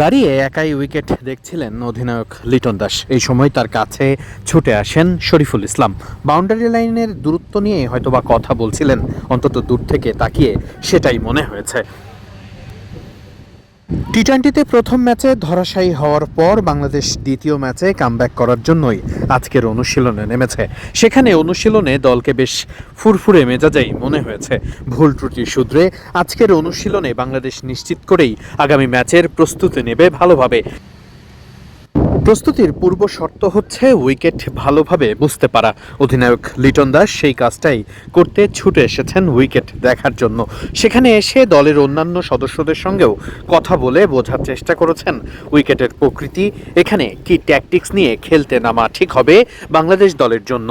দাঁড়িয়ে একাই উইকেট দেখছিলেন অধিনায়ক লিটন দাস। এই সময় তার কাছে ছুটে আসেন শরীফুল ইসলাম। বাউন্ডারি লাইনের দূরত্ব নিয়ে হয়তোবা কথা বলছিলেন, অন্তত দূর থেকে তাকিয়ে সেটাই মনে হয়েছে। টি টোয়েন্টিতে প্রথম ম্যাচে ধরাশায়ী হওয়ার পর বাংলাদেশ দ্বিতীয় ম্যাচে কামব্যাক করার জন্যই আজকের অনুশীলনে নেমেছে। সেখানে অনুশীলনে দলকে বেশ ফুরফুরে মেজাজেই মনে হয়েছে। ভুল ত্রুটি শুধরে আজকের অনুশীলনে বাংলাদেশ নিশ্চিত করেই আগামী ম্যাচের প্রস্তুতি নেবে ভালোভাবে। প্রস্তুতির পূর্ব শর্ত হচ্ছে উইকেট ভালোভাবে বুঝতে পারা। অধিনায়ক লিটন দাস সেই কাজটাই করতে ছুটে এসেছেন উইকেট দেখার জন্য। সেখানে এসে দলের অন্যান্য সদস্যদের সঙ্গেও কথা বলে বোঝার চেষ্টা করেছেন উইকেটের প্রকৃতি। এখানে কি ট্যাকটিক্স নিয়ে খেলতে নামা ঠিক হবে বাংলাদেশ দলের জন্য?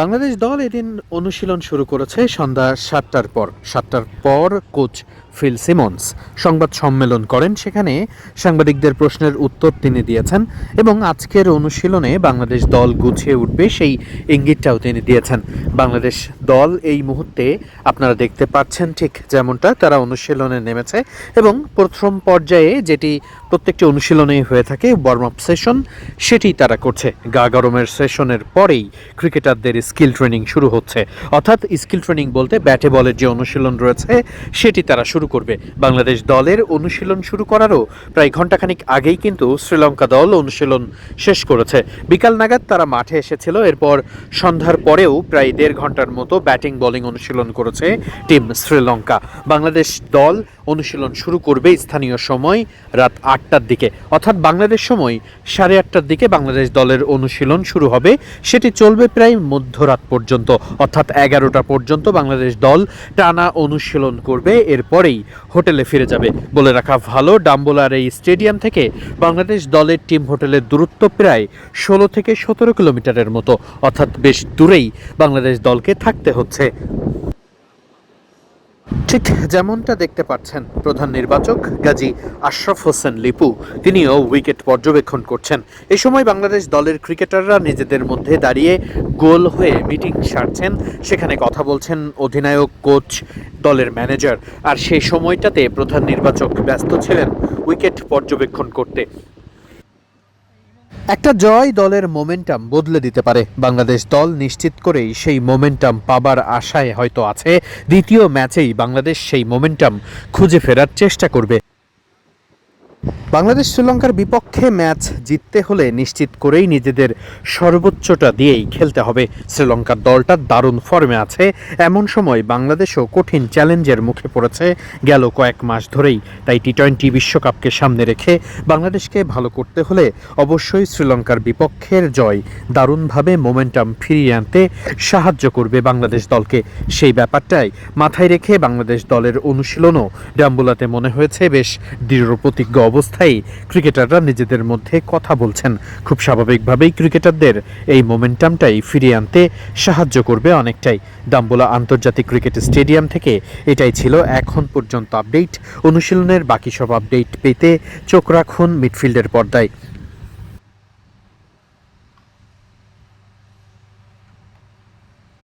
বাংলাদেশ দল এদিন অনুশীলন শুরু করেছে সন্ধ্যা সাতটার পর। সাতটার পর কোচ ফিল সিমন্স। সংবাদ সম্মেলন করেন। সেখানে সাংবাদিকদের প্রশ্নের উত্তর তিনি দিয়েছেন এবং আজকের অনুশীলনে বাংলাদেশ দল গুছিয়ে উঠবে সেই ইঙ্গিতটাও তিনি দিয়েছেন। বাংলাদেশ দল এই মুহূর্তে আপনারা দেখতে পাচ্ছেন ঠিক যেমনটা, তারা অনুশীলনে নেমেছে এবং প্রথম পর্যায়ে যেটি প্রত্যেকটি অনুশীলনে হয়ে থাকে ওয়ার্ম আপ সেশন সেটি তারা করছে। গা গরমের সেশনের পরেই ক্রিকেটারদের স্কিল ট্রেনিং শুরু হচ্ছে। অর্থাৎ স্কিল ট্রেনিং বলতে ব্যাটে বলের যে অনুশীলন রয়েছে, সেটি তারা শুরু করবে। বাংলাদেশ দলের অনুশীলন শুরু করারও প্রায় ঘন্টাখানিক আগেই কিন্তু শ্রীলঙ্কা দল অনুশীলন শেষ করেছে। বিকাল নাগাদ তারা মাঠে এসেছিল, এরপর সন্ধ্যার পরেও প্রায় দেড় ঘণ্টার মতো ব্যাটিং, বোলিং অনুশীলন করেছে টিম শ্রীলঙ্কা। বাংলাদেশ দল অনুশীলন শুরু করবে স্থানীয় সময় রাত আটটার দিকে। অর্থাৎ বাংলাদেশ সময় সাড়ে আটটার দিকে বাংলাদেশ দলের অনুশীলন শুরু হবে। সেটি চলবে প্রায় মধ্যরাত পর্যন্ত। অর্থাৎ এগারোটা পর্যন্ত বাংলাদেশ দল টানা অনুশীলন করবে। এরপরেই হোটেলে ফিরে যাবে। বলে রাখা ভালো, ডাম্বোলার এই স্টেডিয়াম থেকে বাংলাদেশ দলের টিম হোটেলের দূরত্ব প্রায় ষোলো থেকে সতেরো কিলোমিটারের মতো। অর্থাৎ বেশ দূরেই বাংলাদেশ দলকে থাকতে হচ্ছে। ঠিক যেমনটা দেখতে পাচ্ছেন প্রধান নির্বাচক গাজী আশরাফ হোসেন লিপু। তিনিও উইকেট পর্যবেক্ষণ করছেন। এ সময় বাংলাদেশ দলের ক্রিকেটাররা নিজেদের মধ্যে দাঁড়িয়ে গোল হয়ে মিটিং সারছেন। সেখানে কথা বলছেন অধিনায়ক, কোচ, দলের ম্যানেজার। আর সেই সময়টাতে প্রধান নির্বাচক ব্যস্ত ছিলেন উইকেট পর্যবেক্ষণ করতে। একটা জয় দলের মোমেন্টাম বদলে দিতে পারে। বাংলাদেশ দল নিশ্চিত করেই সেই মোমেন্টাম পাবার আশায় হয়তো আছে। দ্বিতীয় ম্যাচেই বাংলাদেশ সেই মোমেন্টাম খুঁজে ফেরার চেষ্টা করবে। বাংলাদেশ শ্রীলঙ্কার বিপক্ষে ম্যাচ জিততে হলে নিশ্চিত করেই নিজেদের সর্বোচ্চটা দিয়েই খেলতে হবে। শ্রীলঙ্কার দলটা দারুণ ফর্মে আছে। এমন সময় বাংলাদেশও কঠিন চ্যালেঞ্জের মুখে পড়েছে। গেল কয়েক মাস ধরেই, তাই টি টোয়েন্টি বিশ্বকাপকে সামনে রেখে বাংলাদেশকে ভালো করতে হলে অবশ্যই শ্রীলঙ্কার বিপক্ষের জয় দারুণভাবে মোমেন্টাম ফিরিয়ে আনতে সাহায্য করবে বাংলাদেশ দলকে। সেই ব্যাপারটাই মাথায় রেখে বাংলাদেশ দলের অনুশীলনও ডাম্বুলাতে মনে হয়েছে বেশ দৃঢ় প্রতিজ্ঞ অবস্থায় ক্রিকেটাররা নিজেদের মধ্যে কথা বলছেন। খুব স্বাভাবিকভাবেই ক্রিকেটারদের এই মোমেন্টামটাই ফিরিয়ে আনতে সাহায্য করবে অনেকটাই। দাম্বোলা আন্তর্জাতিক ক্রিকেট স্টেডিয়াম থেকে এটাই ছিল এখন পর্যন্ত আপডেট। অনুশীলনের বাকি সব আপডেট পেতে চোখ রাখুন মিডফিল্ডের পর্দায়।